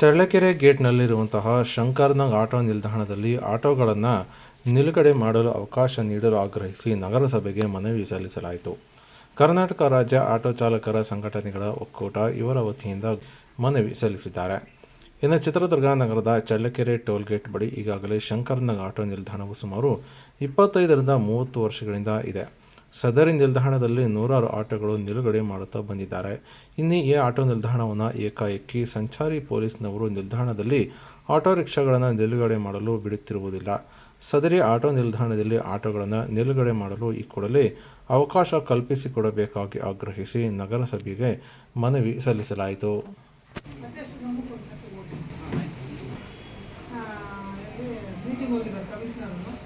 Challakere ಗೇಟ್ನಲ್ಲಿರುವಂತಹ ಶಂಕರ್ನಗ್ auto ನಿಲ್ದಾಣದಲ್ಲಿ ಆಟೋಗಳನ್ನು ನಿಲುಗಡೆ ಮಾಡಲು ಅವಕಾಶ ನೀಡಲು ಆಗ್ರಹಿಸಿ ನಗರಸಭೆಗೆ ಮನವಿ ಸಲ್ಲಿಸಲಾಯಿತು. ಕರ್ನಾಟಕ ರಾಜ್ಯ ಆಟೋ ಚಾಲಕರ ಸಂಘಟನೆಗಳ ಒಕ್ಕೂಟ ಇವರ ವತಿಯಿಂದ ಮನವಿ ಸಲ್ಲಿಸಿದ್ದಾರೆ. ಇನ್ನು ಚಿತ್ರದುರ್ಗ ನಗರದ ಚಳ್ಳಕೆರೆ ಟೋಲ್ಗೇಟ್ ಬಳಿ ಈಗಾಗಲೇ ಶಂಕರ್ನಗ್ ಆಟೋ ನಿಲ್ದಾಣವು ಸುಮಾರು ಇಪ್ಪತ್ತೈದರಿಂದ ಮೂವತ್ತು ವರ್ಷಗಳಿಂದ ಇದೆ. ಸದರಿ ನಿಲ್ದಾಣದಲ್ಲಿ ನೂರಾರು ಆಟೋಗಳು ನಿಲುಗಡೆ ಮಾಡುತ್ತಾ ಬಂದಿದ್ದಾರೆ. ಇನ್ನು ಈ ಆಟೋ ನಿಲ್ದಾಣವನ್ನು ಏಕಾಏಕಿ ಸಂಚಾರಿ ಪೊಲೀಸ್ನವರು ನಿಲ್ದಾಣದಲ್ಲಿ ಆಟೋ ರಿಕ್ಷಾಗಳನ್ನು ನಿಲುಗಡೆ ಮಾಡಲು ಬಿಡುತ್ತಿರುವುದಿಲ್ಲ. ಸದರಿ ಆಟೋ ನಿಲ್ದಾಣದಲ್ಲಿ ಆಟೋಗಳನ್ನು ನಿಲುಗಡೆ ಮಾಡಲು ಈ ಕೂಡಲೇ ಅವಕಾಶ ಕಲ್ಪಿಸಿಕೊಡಬೇಕಾಗಿ ಆಗ್ರಹಿಸಿ ನಗರಸಭೆಗೆ ಮನವಿ ಸಲ್ಲಿಸಲಾಯಿತು.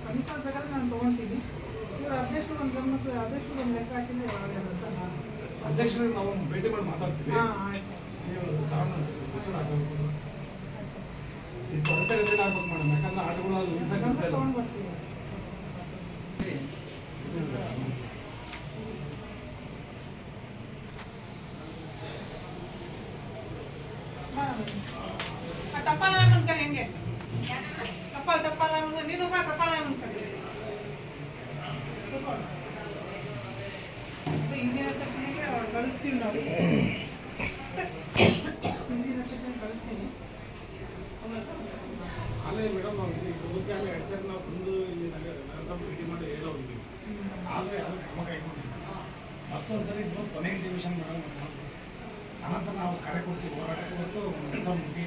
ಕಮಿಷನರ್ ಬೇಕಾದ್ರೆ ನಾನು ತೊಗೊಳ್ತೀನಿ. ಅಧ್ಯಕ್ಷರು ನಾವು ಭೇಟಿ ಮಾಡಿ ಮಾತಾಡ್ತೀವಿ. ನೀವು ತಗೊಂಡು ಅನ್ಸುತ್ತೆ ಬಿಸಿಲು ಹಾಕಬೇಕು. ಆಗ್ಬೇಕು ಮೇಡಮ್? ಯಾಕಂದ್ರೆ ಆಟಗಳು ಅದು ಬಿಡ್ತಾ ಇಲ್ಲ. ಟಪಾಲ ಹೆಂಗೆ? ಟಪಾಲ್ ಟಪಾಲ ನೀನು ಬಳಸ್ತೀವಿ ನಾವು ಅಲ್ಲೇ ಮೇಡಮ್, ನಾವು ಇಲ್ಲಿ ಕುಂದಕ್ಕಾಲೆ ಎರಡು ಸರಿ ನಾವು ಕುಂದು ಇಲ್ಲಿ ನಗರಸಭೆ ಭೇಟಿ ಮಾಡಿ ಹೇಳೋಗಿದ್ದೀವಿ ಆದರೆ ಅದು ಕ್ರಮ ಕೈಗೊಂಡಿಲ್ಲ. ಮತ್ತೊಂದು ಸರಿ ಇದು ಕೊನೆಗೆ ಡಿವಿಷನ್ ಮಾಡೋಣ ಅನಂತರ ನಾವು ಕರೆ ಕೊಡ್ತೀವಿ ಹೋರಾಟಕ್ಕೆ ಕೊಟ್ಟು ಕೊಡ್ತೀವಿ